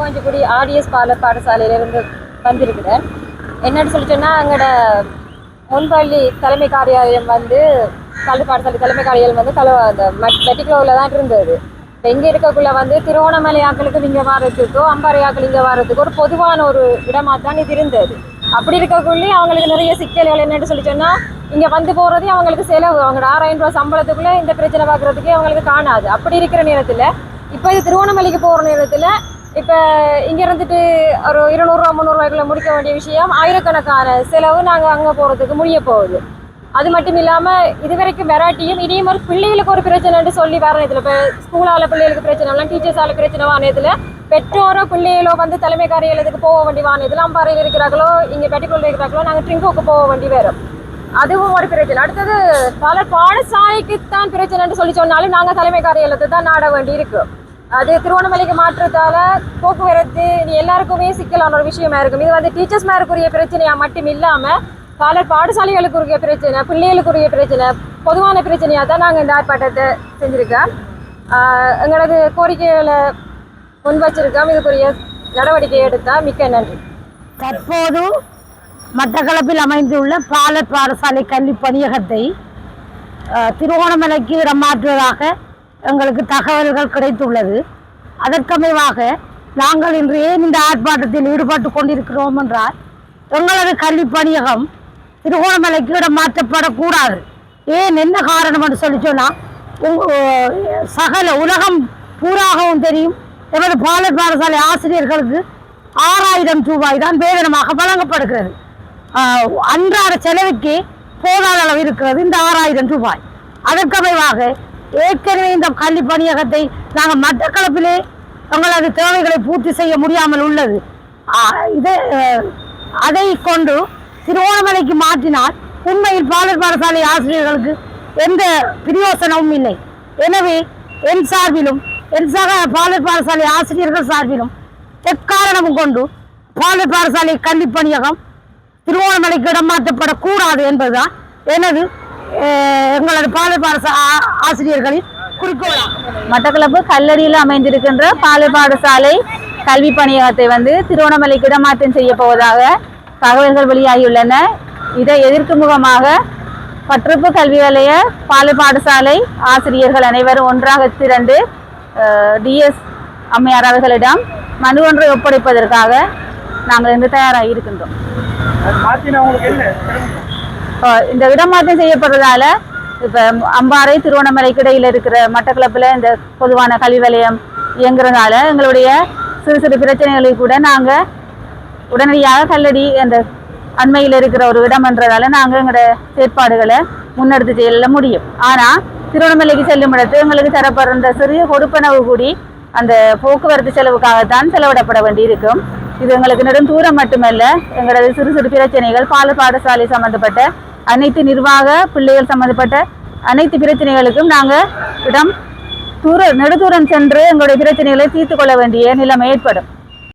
காஞ்சிக்குடி RTS பால பாடசாலையிலிருந்து வந்திருக்கிறேன். என்னன்னு சொல்லிட்டேன்னா சொன்னால் எங்களோட முன்பள்ளி தலைமை காரியாலயம் வந்து கல்வி பாடசாலை தலைமை காரியாலயம் வந்து கல அந்த மெட்டிக்ளோவில் தான் இருந்தது. இப்போ இங்கே இருக்கக்குள்ள வந்து திருவோணமலை ஆக்களுக்கு இங்கே வர்றதுக்கோ அம்பாறை ஆக்கள் இங்கே வர்றதுக்கோ ஒரு பொதுவான ஒரு இடமா தான் இது இருந்தது. அப்படி இருக்கக்குள்ளே அவங்களுக்கு நிறைய சிக்கல்கள் என்னன்னு சொல்லி சொன்னால் இங்கே வந்து போகிறதே அவங்களுக்கு செலவு. அவங்களோட ஆறாயிரம் ரூபாய் சம்பளத்துக்குள்ளே இந்த பிரச்சனை பார்க்குறதுக்கே அவங்களுக்கு காணாது. அப்படி இருக்கிற நேரத்தில் இப்போ இது திருவோணமலைக்கு போகிற நேரத்தில் இப்போ இங்கே இருந்துட்டு ஒரு இருநூறுவா முந்நூறுவாய்க்குள்ள முடிக்க வேண்டிய விஷயம் ஆயிரக்கணக்கான செலவு நாங்கள் அங்கே போகிறதுக்கு முடிய போகுது. அது மட்டும் இல்லாமல் இது வரைக்கும் வெராட்டியும் இனியும் ஒரு பிள்ளைகளுக்கு ஒரு பிரச்சனைன்னு சொல்லி வர இதில் இப்போ ஸ்கூலால் பிள்ளைகளுக்கு பிரச்சனை டீச்சர்ஸால் பிரச்சனை வானத்தில் பெற்றோரோ பிள்ளைகளோ வந்து தலைமை காரியத்துக்கு போக வேண்டி வானத்தில் அம்பாறையில் இருக்கிறார்களோ இங்கே பெட்டிக்குள்ள இருக்கிறார்களோ நாங்கள் ட்ரிங்கோக்கு போக வேண்டி வரும். அதுவும் ஒரு பிரச்சனை. அடுத்தது பல பாடசாலைக்கு தான் பிரச்சனைன்னு சொல்லி சொன்னாலும் நாங்கள் தலைமை காரியாலயத்தை தான் நாட வேண்டி இருக்குது அது திருவண்ணாமலைக்கு மாற்றத்தால போக்குவரத்து இது எல்லாருக்குமே சிக்கலான ஒரு விஷயமா இருக்கும். இது வந்து டீச்சர்ஸ் மேருக்குரிய பிரச்சனையா மட்டும் இல்லாம பல பாடசாலைகளுக்குரிய பிரச்சனை பிள்ளைகளுக்குரிய பிரச்சனை பொதுவான பிரச்சனையாக தான் நாங்கள் இந்த ஆர்ப்பாட்டத்தை செஞ்சுருக்கோம். எங்களது கோரிக்கைகளை முன் வச்சிருக்கோம் இதுக்குரிய நடவடிக்கை எடுத்தால் மிக்க நன்றி. தற்போது மட்டக்களப்பில் அமைந்துள்ள பாலர் பாடசாலை கல்வி பணியகத்தை திருவோணமலைக்கு இடம் மாற்றுவதாக எங்களுக்கு தகவல்கள் கிடைத்துள்ளது. அதற்கமைவாக நாங்கள் இன்று ஏன் இந்த ஆர்ப்பாட்டத்தில் ஈடுபட்டு கொண்டிருக்கிறோம் என்றால் எங்களது கல்வி பணியகம் திருகோணமலைக்கு இடம் மாற்றப்படக்கூடாது. ஏன் என்ன காரணம் என்று சொல்லி சொன்னால் சகல உலகம் பூராகவும் தெரியும். எமது பாலர் பாடசாலை ஆசிரியர்களுக்கு ஆறாயிரம் ரூபாய் தான் வேதனமாக வழங்கப்படுகிறது. அன்றாட செலவுக்கு போதாத அளவு இருக்கிறது இந்த ஆறாயிரம் ரூபாய். அதற்கமைவாக ஏற்கனவே இந்த கல்வி பணியகத்தை நாங்கள் மட்டக்களப்பிலே எங்களது தேவைகளை பூர்த்தி செய்ய முடியாமல் உள்ளது. இதை அதை கொண்டு திருவோணமலைக்கு மாற்றினால் உண்மையில் பாலர் பாடசாலை ஆசிரியர்களுக்கு எந்த பிரயோசனமும் இல்லை. எனவே என் சார்பிலும் என் சக பாலர் பாடசாலை ஆசிரியர்கள் சார்பிலும் எக்காரணமும் கொண்டு பாலர் பாடசாலை கல்வி பணியகம் திருவோணமலைக்கு இடம் மாற்றப்படக்கூடாது என்பதுதான் எனது எங்களது ஆ- ஆசிரியர்களின் குறிக்கோளாகும் மட்டக்களப்பு கல்லடியில் அமைந்திருக்கின்ற பாலர் பாடசாலை கல்வி பணியகத்தை வந்து திருவண்ணாமலைக்கு இடமாற்றம் செய்ய போவதாக தகவல்கள் வெளியாகியுள்ளன. இதை எதிர்க்கும் முகமாக பற்றுப்பு கல்வி வலய பாலர் பாடசாலை ஆசிரியர்கள் அனைவரும் ஒன்றாக திரண்டு டிஎஸ் அம்மையார் அவர்களிடம் மனு ஒன்றை ஒப்படைப்பதற்காக நாங்கள் இன்று தயாராகி இருக்கின்றோம். இந்த இடமாற்றம் செய்யப்படுறதால இப்போ அம்பாறை திருவண்ணாமலைக்கு இடையில் இருக்கிற மட்டக்களப்பில் இந்த பொதுவான கல்வி வலயம் இயங்குறதால எங்களுடைய சிறு சிறு பிரச்சனைகளை கூட நாங்கள் உடனடியாக கல்லடி அந்த அண்மையில் இருக்கிற ஒரு இடம்ன்றதால நாங்கள் எங்களோட செயற்பாடுகளை முன்னெடுத்து செல்ல முடியும். ஆனால் திருவண்ணாமலைக்கு செல்லும் இடத்து எங்களுக்கு தரப்படுற சிறிய கொடுப்பனவு கூடி அந்த போக்குவரத்து செலவுக்காகத்தான் செலவிடப்பட வேண்டியிருக்கும். இது எங்களுக்கு நெடும் தூரம் மட்டுமல்ல எங்களது சிறு சிறு பிரச்சனைகள் பால பாடசாலை சம்பந்தப்பட்ட அனைத்து நிர்வாக பிள்ளைகள் சம்பந்தப்பட்ட அனைத்து பிரச்சனைகளுக்கும் நாங்கள் இடம் தூர நெடுதூரம் சென்று எங்களுடைய பிரச்சனைகளை தீர்த்து கொள்ள வேண்டிய நிலைமை ஏற்படும்.